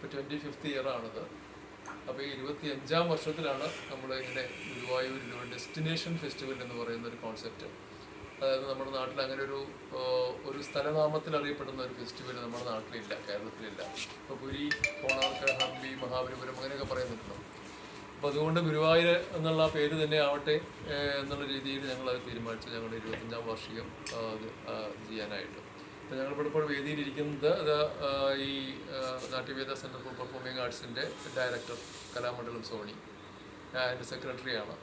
ഇപ്പോൾ twenty fifth ഇയറാണിത് അപ്പോൾ ഈ ഇരുപത്തി അഞ്ചാം വർഷത്തിലാണ് നമ്മൾ ഇങ്ങനെ ഗുരുവായൂരിൽ ഡെസ്റ്റിനേഷൻ ഫെസ്റ്റിവൽ എന്ന് പറയുന്ന ഒരു കോൺസെപ്റ്റ് അതായത് നമ്മുടെ നാട്ടിൽ അങ്ങനെ ഒരു ഒരു സ്ഥലനാമത്തിൽ അറിയപ്പെടുന്ന ഒരു ഫെസ്റ്റിവൽ നമ്മുടെ നാട്ടിലില്ല കേരളത്തിലില്ല. ഇപ്പോൾ പുരി കോണാർക്ക് ഹംപി മഹാബലിപുരം അങ്ങനെയൊക്കെ പറയുന്നുണ്ടല്ലോ അപ്പോൾ അതുകൊണ്ട് ഗുരുവായൂർ എന്നുള്ള പേര് തന്നെ ആവട്ടെ എന്നുള്ള രീതിയിൽ ഞങ്ങൾ അത് തീരുമാനിച്ചു. ഞങ്ങളുടെ ഇരുപത്തഞ്ചാം വാർഷികം ചെയ്യാനായിട്ട്. അപ്പോൾ ഞങ്ങളിവിടെ ഇപ്പോൾ വേദിയിലിരിക്കുന്നത് അത് ഈ നാട്യവേദ സെന്റർ ഫോർ പെർഫോമിംഗ് ആർട്സിന്റെ ഡയറക്ടർ കലാമണ്ഡലം സോണി അതിന്റെ സെക്രട്ടറിയാണ്.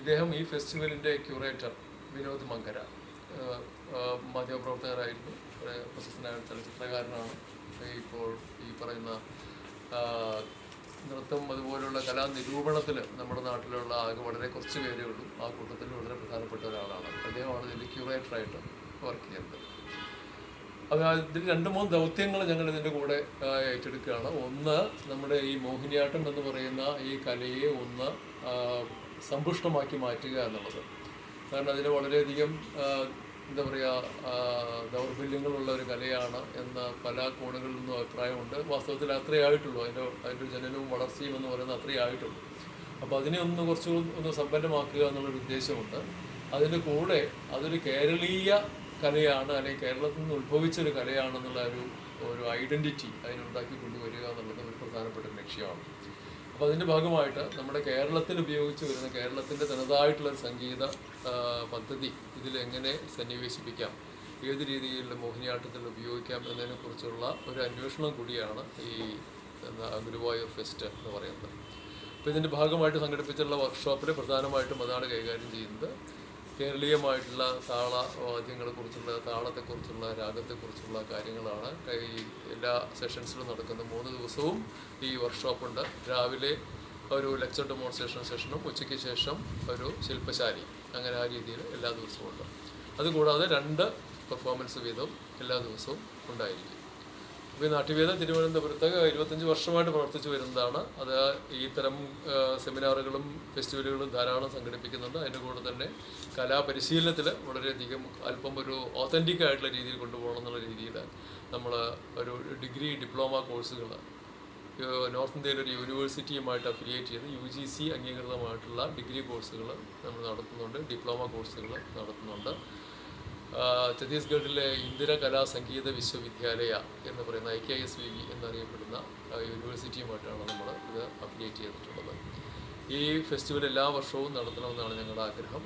ഇദ്ദേഹം ഈ ഫെസ്റ്റിവലിന്റെ ക്യൂറേറ്റർ വിനോദ് മങ്കര മാധ്യമപ്രവർത്തകരായിരുന്നു. പ്രശസ്തനായ ചലച്ചിത്രകാരനാണ്. ഇപ്പോൾ ഈ പറയുന്ന നൃത്തം അതുപോലുള്ള കലാനിരൂപണത്തിൽ നമ്മുടെ നാട്ടിലുള്ള ആകെ വളരെ കുറച്ച് പേരേ ഉള്ളൂ. ആ കൂട്ടത്തിൽ വളരെ പ്രധാനപ്പെട്ട ഒരാളാണ്. അദ്ദേഹമാണ് ഇതിന്റെ ക്യൂറേറ്ററായിട്ട് വർക്ക് ചെയ്യുന്നത്. അപ്പോൾ ഇതിൽ രണ്ട് മൂന്ന് ദൗത്യങ്ങൾ ഞങ്ങൾ ഇതിന്റെ കൂടെ ഏറ്റെടുക്കുകയാണ്. ഒന്ന് നമ്മുടെ ഈ മോഹിനിയാട്ടം എന്ന് പറയുന്ന ഈ കലയെ ഒന്ന് സമ്പുഷ്ടമാക്കി മാറ്റുക എന്നുള്ളത്. കാരണം അതിന് വളരെയധികം എന്താ പറയുക ദൗർബല്യങ്ങളുള്ള ഒരു കലയാണ് എന്ന പല കോണുകളിൽ നിന്നും അഭിപ്രായമുണ്ട്. വാസ്തവത്തിൽ അത്രേ ആയിട്ടുള്ളൂ. അതിന്റെ അതിന്റെ ജനനവും വളർച്ചയും എന്ന് പറയുന്നത് അത്രേ ആയിട്ടുള്ളൂ. അപ്പോൾ അതിനെ ഒന്ന് കുറച്ച് ഒന്ന് സമ്പന്നമാക്കുക എന്നുള്ളൊരു ഉദ്ദേശമുണ്ട്. അതിന്റെ കൂടെ അതൊരു കേരളീയ കലയാണ് അല്ലെങ്കിൽ കേരളത്തിൽ നിന്ന് ഉത്ഭവിച്ച ഒരു കലയാണെന്നുള്ള ഒരു ഒരു ഐഡന്റിറ്റി അതിനുണ്ടാക്കി കൊണ്ടുവരിക എന്നുള്ളത് ഒരു പ്രധാനപ്പെട്ട ലക്ഷ്യമാണ്. അപ്പോൾ അതിന്റെ ഭാഗമായിട്ട് നമ്മുടെ കേരളത്തിൽ ഉപയോഗിച്ച് വരുന്ന കേരളത്തിന്റെ തനതായിട്ടുള്ള സംഗീത പദ്ധതി ഇതിൽ എങ്ങനെ സന്നിവേശിപ്പിക്കാം ഏത് രീതിയിലുള്ള മോഹിനിയാട്ടത്തിൽ ഉപയോഗിക്കാം എന്നതിനെക്കുറിച്ചുള്ള ഒരു അന്വേഷണം കൂടിയാണ് ഈ ഗുരുവായൂർ ഫെസ്റ്റ് എന്ന് പറയുന്നത്. അപ്പോൾ ഇതിന്റെ ഭാഗമായിട്ട് സംഘടിപ്പിച്ചിട്ടുള്ള വർക്ക്ഷോപ്പിൽ പ്രധാനമായിട്ടും അതാണ് കൈകാര്യം ചെയ്യുന്നത്. കേരളീയമായിട്ടുള്ള താള വാദ്യങ്ങളെക്കുറിച്ചുള്ള താളത്തെക്കുറിച്ചുള്ള രാഗത്തെക്കുറിച്ചുള്ള കാര്യങ്ങളാണ് ഈ എല്ലാ സെഷൻസിലും നടക്കുന്ന മൂന്ന് ദിവസവും ഈ വർക്ക്ഷോപ്പുണ്ട് രാവിലെ ഒരു ലെക്ചർ ഡെമോൺസ്ട്രേഷൻ സെഷനും ഉച്ചയ്ക്ക് ശേഷം ഒരു ശില്പശാലി. അങ്ങനെ ആ രീതിയിൽ എല്ലാ ദിവസവും ഉണ്ട്. അതുകൂടാതെ രണ്ട് പെർഫോമൻസ് വീതം എല്ലാ ദിവസവും ഉണ്ടായിരിക്കും. അപ്പോൾ ഈ നാട്യവേദ തിരുവനന്തപുരത്ത് ഇരുപത്തഞ്ച് വർഷമായിട്ട് പ്രവർത്തിച്ചു വരുന്നതാണ്. അത് ഈ തരം സെമിനാറുകളും ഫെസ്റ്റിവലുകളും ധാരാളം സംഘടിപ്പിക്കുന്നുണ്ട്. അതിന്റെ കൂടെ തന്നെ കലാപരിശീലനത്തിൽ വളരെയധികം അല്പം ഒരു ഓതന്റിക് ആയിട്ടുള്ള രീതിയിൽ കൊണ്ടുപോകണം എന്നുള്ള രീതിയിൽ നമ്മൾ ഒരു ഡിഗ്രി ഡിപ്ലോമ കോഴ്സുകൾ നോർത്ത് ഇന്ത്യയിലെ ഒരു യൂണിവേഴ്സിറ്റിയുമായിട്ട് അഫിലിയേറ്റ് ചെയ്ത് യു ജി സി അംഗീകൃതമായിട്ടുള്ള ഡിഗ്രി കോഴ്സുകൾ നമ്മൾ നടത്തുന്നുണ്ട് ഡിപ്ലോമ കോഴ്സുകൾ നടത്തുന്നുണ്ട്. ഛത്തീസ്ഗഡിലെ ഇന്ദിര കലാ സംഗീത വിശ്വവിദ്യാലയ എന്ന് പറയുന്ന ഐ കെ എസ് വി എന്നറിയപ്പെടുന്ന യൂണിവേഴ്സിറ്റിയുമായിട്ടാണ് നമ്മൾ ഇത് അഫിലിയേറ്റ് ചെയ്തിട്ടുള്ളത്. ഈ ഫെസ്റ്റിവൽ എല്ലാ വർഷവും നടത്തണമെന്നാണ് ഞങ്ങളുടെ ആഗ്രഹം.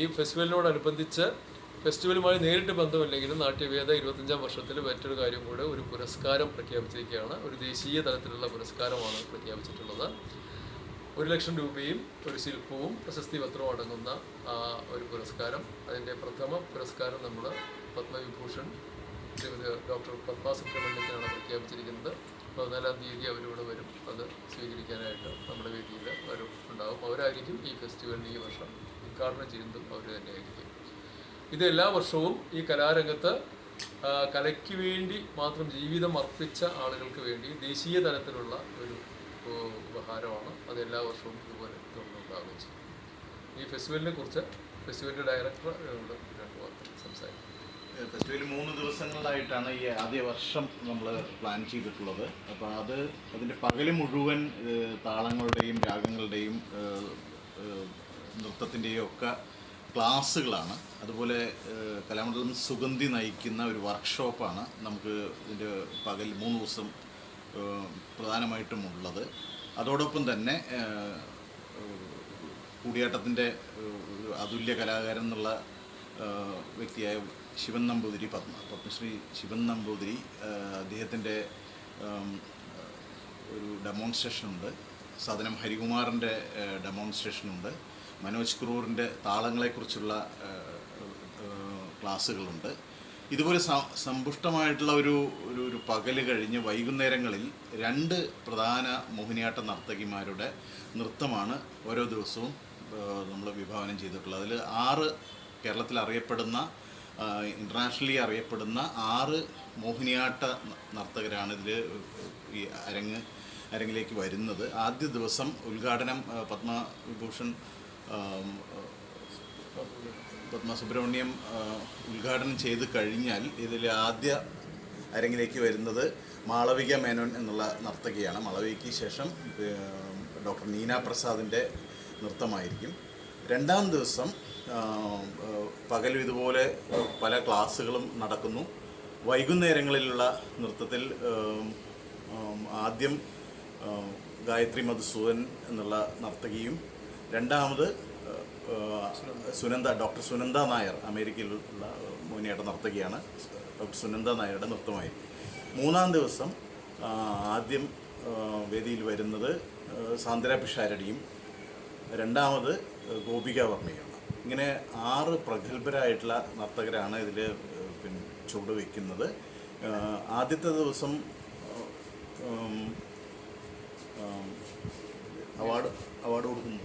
ഈ ഫെസ്റ്റിവലിനോടനുബന്ധിച്ച് ഫെസ്റ്റിവലുമായി നേരിട്ട് ബന്ധമില്ലെങ്കിലും നാട്യവേദ ഇരുപത്തഞ്ചാം വർഷത്തിൽ മറ്റൊരു കാര്യം കൂടെ ഒരു പുരസ്കാരം പ്രഖ്യാപിച്ചിരിക്കുകയാണ്. ഒരു ദേശീയ തലത്തിലുള്ള പുരസ്കാരമാണ് പ്രഖ്യാപിച്ചിട്ടുള്ളത്. ഒരു ലക്ഷം രൂപയും ഒരു ശില്പവും പ്രശസ്തി പത്രവും അടങ്ങുന്ന ഒരു പുരസ്കാരം. അതിന്റെ പ്രഥമ പുരസ്കാരം നമ്മൾ പത്മവിഭൂഷൺ ശ്രീമതി ഡോക്ടർ പത്മ സുബ്രഹ്മണ്യത്തിനാണ് പ്രഖ്യാപിച്ചിരിക്കുന്നത്. പതിനാലാം തീയതി അവരിവിടെ വരും. അത് സ്വീകരിക്കാനായിട്ട് നമ്മുടെ വേദിയിൽ അവർ ഉണ്ടാകും അവരായിരിക്കും ഈ ഫെസ്റ്റിവലിന് ഈ വർഷം ഉദ്ഘാടനം ചെയ്യുന്നതും അവർ തന്നെയായിരിക്കും. ഇത് എല്ലാ വർഷവും ഈ കലാരംഗത്ത് കലയ്ക്ക് വേണ്ടി മാത്രം ജീവിതം അർപ്പിച്ച ആളുകൾക്ക് വേണ്ടി ദേശീയ തലത്തിലുള്ള ഒരു ഉപഹാരമാണ്. അത് എല്ലാ വർഷവും ഇതുപോലെ ഗവൺമെന്റ് ചെയ്യും. ഈ ഫെസ്റ്റിവലിനെ കുറിച്ച് ഫെസ്റ്റിവലിന്റെ ഡയറക്ടർ എന്നോട് രണ്ട് വാർത്ത സംസാരിക്കും. ഫെസ്റ്റിവൽ മൂന്ന് ദിവസങ്ങളിലായിട്ടാണ് ഈ ആദ്യ വർഷം നമ്മൾ പ്ലാൻ ചെയ്തിട്ടുള്ളത്. അപ്പോൾ അത് അതിന്റെ പകൽ മുഴുവൻ താളങ്ങളുടെയും രാഗങ്ങളുടെയും നൃത്തത്തിന്റെയും ഒക്കെ ക്ലാസ്സുകളാണ്. അതുപോലെ കലാമണ്ഡലം സുഗന്ധി നയിക്കുന്ന ഒരു വർക്ക്ഷോപ്പാണ് നമുക്ക് ഇതിന്റെ പകൽ മൂന്ന് ദിവസം പ്രധാനമായിട്ടും ഉള്ളത്. അതോടൊപ്പം തന്നെ കൂടിയാട്ടത്തിന്റെ അതുല്യ കലാകാരൻ എന്നുള്ള വ്യക്തിയായ ശിവൻ നമ്പൂതിരി പത്മ പത്മശ്രീ ശിവൻ നമ്പൂതിരി അദ്ദേഹത്തിന്റെ ഒരു ഡെമോൺസ്ട്രേഷനുണ്ട്. സദനം ഹരികുമാറിന്റെ ഡെമോൺസ്ട്രേഷനുണ്ട്. മനോജ് ക്രൂറിന്റെ താളങ്ങളെക്കുറിച്ചുള്ള ക്ലാസ്സുകളുണ്ട്. ഇതുപോലെ സമ്പുഷ്ടമായിട്ടുള്ള ഒരു ഒരു ഒരു പകൽ കഴിഞ്ഞ് വൈകുന്നേരങ്ങളിൽ രണ്ട് പ്രധാന മോഹിനിയാട്ട നർത്തകിമാരുടെ നൃത്തമാണ് ഓരോ ദിവസവും നമ്മൾ വിഭാവനം ചെയ്തിട്ടുള്ളത്. അതിൽ ആറ് കേരളത്തിൽ അറിയപ്പെടുന്ന ഇന്റർനാഷണലി അറിയപ്പെടുന്ന ആറ് മോഹിനിയാട്ട നർത്തകരാണ് ഇതിൽ ഈ അരങ്ങ് അരങ്ങിലേക്ക് വരുന്നത്. ആദ്യ ദിവസം ഉദ്ഘാടനം പത്മവിഭൂഷൺ പത്മ സുബ്രഹ്മണ്യം ആ, ഉദ്ഘാടനം ചെയ്ത് കഴിഞ്ഞാൽ ഇതിൽ ആദ്യ അരങ്ങിലേക്ക് വരുന്നത് മാളവിക മേനോൻ എന്നുള്ള നർത്തകിയാണ്. മാളവികയ്ക്ക് ശേഷം ഡോക്ടർ നീന പ്രസാദിന്റെ നൃത്തമായിരിക്കും. രണ്ടാം ദിവസം പകൽ ഇതുപോലെ പല ക്ലാസ്സുകളും നടക്കുന്നു. വൈകുന്നേരങ്ങളിലുള്ള നൃത്തത്തിൽ ആദ്യം ഗായത്രി മധുസൂദൻ എന്നുള്ള നർത്തകിയും രണ്ടാമത് സുനന്ദ ഡോക്ടർ സുനന്ദ നായർ അമേരിക്കയിലുള്ള മുനിയായിട്ട് നർത്തകിയാണ് ഡോക്ടർ സുനന്ദ നായരുടെ നൃത്തമായി. മൂന്നാം ദിവസം ആദ്യം വേദിയിൽ വരുന്നത് സാന്ദ്ര പിഷാരടിയും രണ്ടാമത് ഗോപിക വർമ്മയാണ് ഇങ്ങനെ ആറ് പ്രഗത്ഭരായിട്ടുള്ള നർത്തകരാണ് ഇതിൽ പിന്നെ ചുവട് വയ്ക്കുന്നത് ആദ്യത്തെ ദിവസം അവാർഡ് അവാർഡ് കൊടുക്കുന്നു.